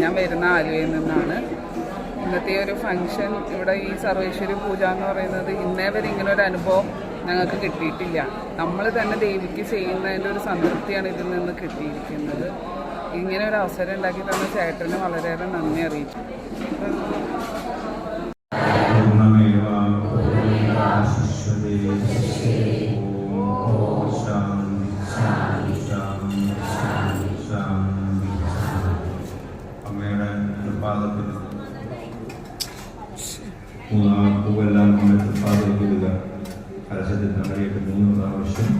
ഞാൻ വരുന്ന ആലുവയിൽ നിന്നാണ്. ഇന്നത്തെ ഒരു ഫംഗ്ഷൻ ഇവിടെ ഈ സർവേശ്വരി പൂജ എന്ന് പറയുന്നത് ഇന്നേ വരെ ഇങ്ങനെ ഒരു അനുഭവം ഞങ്ങൾക്ക് കിട്ടിയിട്ടില്ല. നമ്മൾ തന്നെ ദേവിക്ക് ചെയ്യുന്നതിന്റെ ഒരു സംതൃപ്തിയാണ് ഇതിൽ നിന്ന് കിട്ടിയിരിക്കുന്നത്. ഇങ്ങനെ ഒരു അവസരം ഉണ്ടാക്കി തന്ന ചേട്ടന് വളരെയേറെ നന്ദി അറിയിച്ചു. പൂവെല്ലാം നമ്മുടെ ഉത്പാദിപ്പിക്കുക കലശത്തിൽ തടയിട്ട് മൂന്ന് പ്രാവശ്യം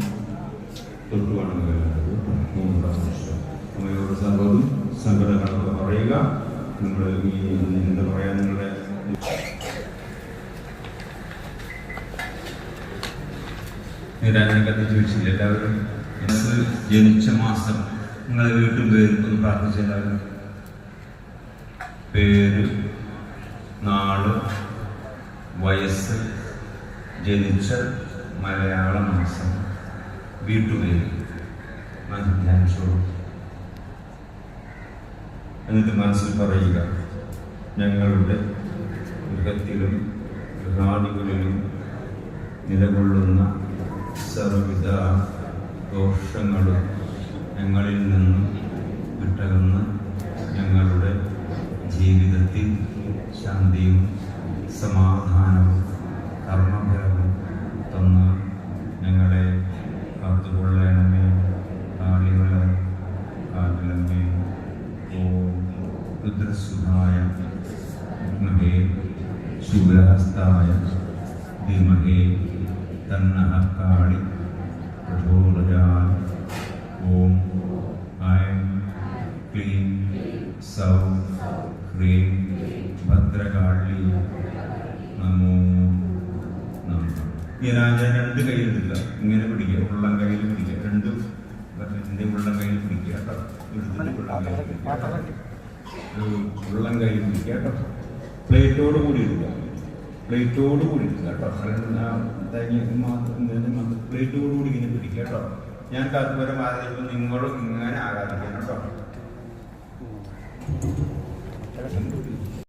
തൊട്ടുവാണ് വേണ്ടത് മൂന്ന് പ്രാവശ്യം അമ്മയോട് സർവതും സങ്കടങ്ങളൊക്കെ പറയുക. നമ്മൾ ഈ എന്താ പറയുക നിങ്ങളുടെ നിരാജനെ കത്തിച്ച് വെച്ചില്ല എല്ലാവരും ജനിച്ച മാസം നിങ്ങളെ വീട്ടും പേരും ഒന്ന് പ്രാർത്ഥിച്ച എല്ലാവരും പേര് വയസ്സ് ജനിച്ച മലയാള മാസം വീട്ടുപേര് ധ്യാനിച്ചോളൂ എന്നിട്ട് മനസ്സിൽ പറയുക ഞങ്ങളുടെ ഗൃഹത്തിലും ഗൃഹാദികളിലും നിലകൊള്ളുന്ന സർവിധ ദോഷങ്ങളും ഞങ്ങളിൽ നിന്നും വിട്ടകന്ന് ഞങ്ങളുടെ ജീവിതത്തിൽ ശാന്തിയും സമാധാനവും കർമ്മഫലവും തന്ന് ഞങ്ങളെ കാത്തുകൊള്ളണമേ. കാളികളെ കാലിലമ്മേ ഓ രുദ്രസുധായ വിദ്മഹേ ശൂലഹസ്തായ ധീമഹേ തന്നഹ കാളി പ്രചോദയാൽ. ഓം ഐം ക്ലീം സൗ ഹ്രീം ഭദ്രകാളി ഈ രാജ രണ്ട് കയ്യിലെടുക്കുക ഇങ്ങനെ പിടിക്കുക ഉള്ളം കയ്യിൽ പിടിക്കുക. രണ്ട് എന്റെ ഉള്ളം കയ്യിൽ പിടിക്കുക കേട്ടോ. ഉള്ളം കയ്യിൽ പിടിക്കുക ഉള്ളം കയ്യിൽ കേട്ടോ. പ്ലേറ്റോട് കൂടി എടുക്കുക പ്ലേറ്റോട് കൂടി എടുക്കുക കേട്ടോ. പ്ലേറ്റോട് കൂടി ഇങ്ങനെ പിടിക്കുക കേട്ടോ. ഞാൻ കാത്തുപരം ആരാധിക്കുമ്പോൾ നിങ്ങളും ഇങ്ങനെ ആരാധിക്കണം കേട്ടോ.